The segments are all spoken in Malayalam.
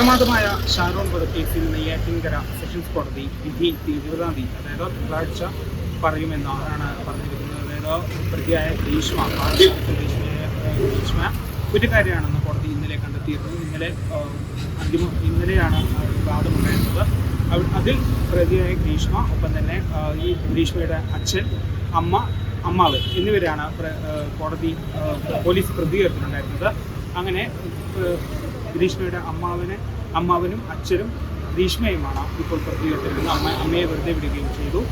പ്രമാദമായ ഷാരോൺ വധക്കേസിൽ നെയ്യാറ്റിൻകര സെഷൻസ് കോടതി വിധി ഇരുപതാം തീയതി അതായത് തിങ്കളാഴ്ച പറയുമെന്നാണ് പറഞ്ഞിരിക്കുന്നത്. അതായത് പ്രതിയായ ഗ്രീഷ്മ ഗ്രീഷ്മ കുറ്റക്കാരിയാണെന്ന് കോടതി ഇന്നലെ കണ്ടെത്തിയിരുന്നു. ഇന്നലെ അന്തിമ ഇന്നലെയാണ് വാദമുണ്ടായിരുന്നത്. അതിൽ പ്രതിയായ ഗ്രീഷ്മ ഒപ്പം തന്നെ ഈ ഗ്രീഷ്മയുടെ അച്ഛൻ അമ്മ അമ്മാവ് എന്നിവരാണ് കോടതി പോലീസ് പ്രതികരിക്കുന്നുണ്ടായിരുന്നത് അങ്ങനെ ഗ്രീഷ്മയുടെ അമ്മാവനെ അമ്മാവനും അച്ഛനും ഗ്രീഷ്മയുമാണ് ഇപ്പോൾ പ്രതികരണത്തിൽ അമ്മ അമ്മയെ വെറുതെ വിടുകയും ചെയ്തു.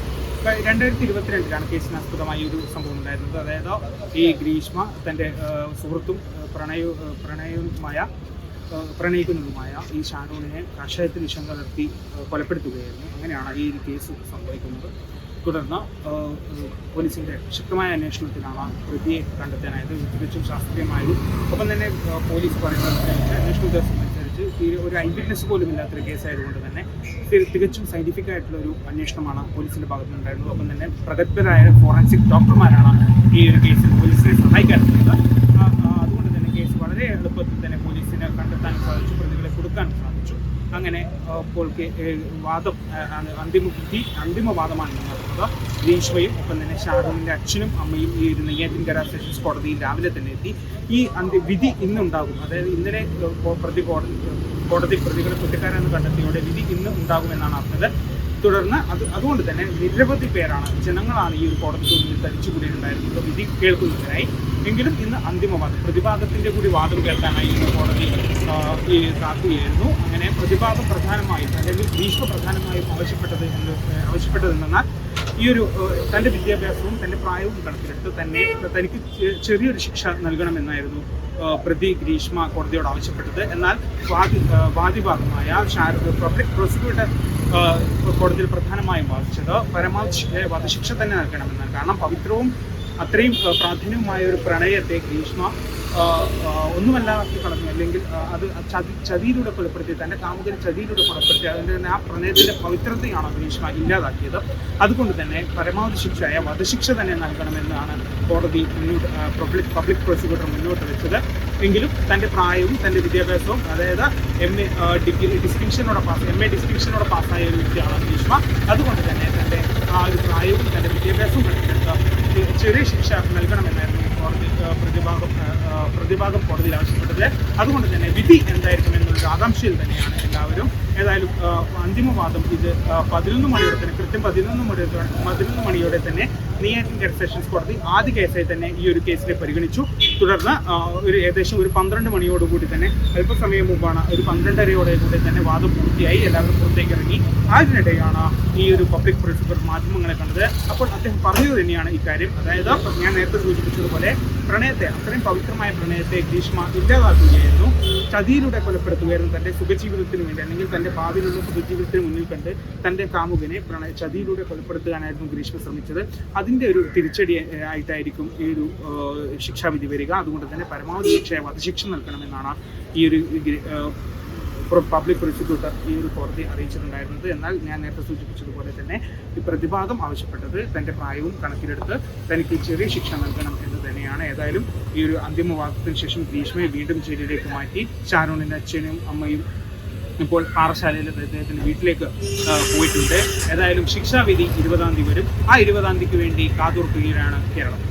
രണ്ടായിരത്തി ഇരുപത്തിരണ്ടിലാണ് കേസിന് ആസ്പദമായ ഒരു സംഭവം ഉണ്ടായിരുന്നത്. അതായത് ഈ ഗ്രീഷ്മ തന്റെ സുഹൃത്തും പ്രണയ പ്രണയവുമായ പ്രണയിക്കുന്നതുമായ ഈ ഷാനൂണിനെ കഷയത്തിൽ വിഷം കലർത്തി കൊലപ്പെടുത്തുകയായിരുന്നു. അങ്ങനെയാണ് ഈ ഒരു കേസ് സംഭവിക്കുന്നത്. തുടർന്ന് പോലീസിന്റെ ശക്തമായ അന്വേഷണത്തിലാണ് പ്രതിയെ കണ്ടെത്താനായത്. തികച്ചും ശാസ്ത്രീയമായതും ഒപ്പം തന്നെ പോലീസ് പറയുന്നത് അന്വേഷണ സംബന്ധിച്ച് തീരെ ഒരു ഐ വിറ്റ്നസ് പോലും ഇല്ലാത്തൊരു കേസായതുകൊണ്ട് തന്നെ തികച്ചും സയന്റിഫിക് ആയിട്ടുള്ള ഒരു അന്വേഷണമാണ് പോലീസിന്റെ ഭാഗത്ത് നിന്നുണ്ടായിരുന്നത്. ഒപ്പം തന്നെ പ്രഗത്ഭരായ ഫോറൻസിക് ഡോക്ടർമാരാണ് ഈ ഒരു കേസിൽ പോലീസിനെ സഹായിക്കാറുള്ളത് ആ, ആ, അതുകൊണ്ട് തന്നെ കേസ് വളരെ എളുപ്പത്തിൽ തന്നെ പോലീസിനെ കണ്ടെത്താൻ സാധിച്ചു പ്രതികളെ കൊടുക്കാൻ സാധിച്ചു. അങ്ങനെ പോൾക്ക് വാദം അന്തിമ വിധി അന്തിമ വാദമാണ് ഇന്ന് നടക്കുന്നത്. ഗ്രീഷ്മയും ഒപ്പം തന്നെ ഷാരൂഖിന്റെ അച്ഛനും അമ്മയും ഈ ഒരു നെയ്യാറ്റിൻകര സെഷൻസ് കോടതിയിൽ രാവിലെ തന്നെ എത്തി. ഈ അന്തി വിധി ഇന്നുണ്ടാകും. അതായത് ഇന്നലെ പ്രതി കോടതി കോടതി പ്രതികളെ കുറ്റക്കാരെന്ന് കണ്ടെത്തിയോടെ വിധി ഇന്ന് ഉണ്ടാകുമെന്നാണ് അറിഞ്ഞത്. തുടർന്ന് അത് അതുകൊണ്ട് തന്നെ നിരവധി പേരാണ് ജനങ്ങളാണ് ഈ ഒരു കോടതിക്ക് മുന്നിൽ തടിച്ചുകൂടിയിട്ടുണ്ടായിരുന്നത് വിധി കേൾക്കുന്നതിനായി എങ്കിലും ഇന്ന് അന്തിമവാദം പ്രതിഭാഗത്തിന്റെ കൂടി വാദം കേൾക്കാനായി ഇന്ന് കോടതി ഈ അങ്ങനെ പ്രതിഭാഗം പ്രധാനമായും അല്ലെങ്കിൽ ഭീഷ്മ പ്രധാനമായും ആവശ്യപ്പെട്ടത് എന്ന് ഏഹ്, ആവശ്യപ്പെട്ടത് എന്നാൽ ഈ ഒരു തന്റെ വിദ്യാഭ്യാസവും തന്റെ പ്രായവും കണക്കിലെടുത്ത് തന്നെ തനിക്ക് ചെറിയൊരു ശിക്ഷ നൽകണമെന്നായിരുന്നു പ്രതി ഗ്രീഷ്മ കോടതിയോട് ആവശ്യപ്പെട്ടത്. എന്നാൽ വാദി വാദിഭാഗമായ ഷാരദ പബ്ലിക് പ്രോസിക്യൂട്ടർ കോടതിയിൽ പ്രധാനമായും വാദിച്ചത് പരമാവധി ശിക്ഷ വധശിക്ഷ തന്നെ നൽകണമെന്നാണ്. കാരണം പവിത്രവും അത്രയും പ്രാധാന്യമായ ഒരു പ്രണയത്തെ ഗ്രീഷ്മ ഒന്നുമല്ലാക്കി കളഞ്ഞു. അല്ലെങ്കിൽ അത് ചതി ചതിയിലൂടെ കൊലപ്പെടുത്തി തന്റെ കാമുകനെ ചതിയിലൂടെ കൊലപ്പെടുത്തി അതിന്റെ തന്നെ ആ പ്രണയത്തിന്റെ പവിത്രതയാണ് ഗ്രീഷ്മ ഇല്ലാതാക്കിയത്. അതുകൊണ്ട് തന്നെ പരമാവധി ശിക്ഷയായ വധശിക്ഷ തന്നെ നൽകണമെന്നാണ് കോടതി മുന്നോട്ട് പബ്ലിക് പബ്ലിക് പ്രോസിക്യൂട്ടർ മുന്നോട്ട് വെച്ചത്. എങ്കിലും തന്റെ പ്രായവും തന്റെ വിദ്യാഭ്യാസവും അതായത് എം എ ഡിഗ്രി ഡിസ്റ്റിങ്ഷനോടെ പാസ് എം എ ഡിസ്റ്റിങ്ഷനോടെ പാസ്സായ ഒരു വ്യക്തിയാണ് ഗ്രീഷ്മ അതുകൊണ്ട് തന്നെ തന്റെ ആ ഒരു പ്രായവും തന്റെ വിദ്യാഭ്യാസവും കണക്കിലെടുത്ത് ചെ- ചെറിയ ശിക്ഷ നൽകണമെന്നായിരുന്നു ഈ കോടതി ഏഹ്, പ്രതിഭാഗം കോടതിയിൽ ആവശ്യപ്പെട്ടത് അതുകൊണ്ട് തന്നെ വിധി എന്തായിരിക്കും എന്നൊരു ആകാംക്ഷയിൽ തന്നെയാണ് എല്ലാവരും. ഏതായാലും അന്തിമവാദം ഇത് പതിനൊന്ന് മണിയോടെ തന്നെ കൃത്യം പതിനൊന്ന് മണിയോടെ പതിനൊന്ന് മണിയോടെ തന്നെ നെയ്യാറ്റിൻകര സെഷൻസ് കോടതി ആദ്യ കേസായി തന്നെ ഈ ഒരു കേസിനെ പരിഗണിച്ചു. തുടർന്ന് ഒരു ഏകദേശം ഒരു പന്ത്രണ്ട് മണിയോടുകൂടി തന്നെ അല്പസമയം മുമ്പാണ് ഒരു പന്ത്രണ്ടരയോടെ കൂടി തന്നെ വാദം പൂർത്തിയായി. എല്ലാവരും പുറത്തേക്ക് ഇറങ്ങി. അതിനിടെയാണ് ഈ ഒരു പബ്ലിക് പ്രോസിക്യൂട്ടർ മാധ്യമങ്ങളെ കണ്ടത്. അപ്പോൾ അദ്ദേഹം പറഞ്ഞത് തന്നെയാണ് ഇക്കാര്യം. അതായത് ഞാൻ നേരത്തെ സൂചിപ്പിച്ചതുപോലെ പ്രണയത്തെ അത്രയും പവിത്രമായ പ്രണയത്തെ ഗ്രീഷ്മ ഇല്ലാതാക്കുകയായിരുന്നു. ചതിയിലൂടെ കൊലപ്പെടുത്തുകയായിരുന്നു തന്റെ സുഖജീവിതത്തിന് വേണ്ടി അല്ലെങ്കിൽ തന്റെ ഭാവിയിലുള്ള സുഖജീവിതത്തിന് മുന്നിൽ കണ്ട് തന്റെ കാമുകനെ പ്രണയ ചതിയിലൂടെ കൊലപ്പെടുത്താനായിരുന്നു ഗ്രീഷ്മ ശ്രമിച്ചത്. അതിന്റെ ഒരു തിരിച്ചടി ആയിട്ടായിരിക്കും ഈ ഒരു ശിക്ഷാവിധി വരിക. അതുകൊണ്ട് തന്നെ പരമാവധി ശിക്ഷ വധശിക്ഷ നൽകണമെന്നാണ് ഈ ഒരു പബ്ലിക് പ്രോസിക്യൂട്ടർ ഈ ഒരു കോടതി അറിയിച്ചിട്ടുണ്ടായിരുന്നത്. എന്നാൽ ഞാൻ നേരത്തെ സൂചിപ്പിച്ചതുപോലെ തന്നെ ഈ പ്രതിഭാഗം ആവശ്യപ്പെട്ടത് തന്റെ പ്രായവും കണക്കിലെടുത്ത് തനിക്ക് ചെറിയ ശിക്ഷ നൽകണം തന്നെയാണ്. ഏതായാലും ഈ ഒരു അന്തിമ വാക്കത്തിന് ശേഷം ഗ്രീഷ്മയെ വീണ്ടും ജയിലിലേക്ക് മാറ്റി ഷാരോണിന്റെ അച്ഛനും അമ്മയും ഇപ്പോൾ പാറശാലയിൽ അദ്ദേഹത്തിന്റെ വീട്ടിലേക്ക് പോയിട്ടുണ്ട്. ഏതായാലും ശിക്ഷാവിധി ഇരുപതാം തീയതി വരും. ആ ഇരുപതാം തീയതിക്ക് വേണ്ടി കാതോർക്കുകയാണ് കേരളം.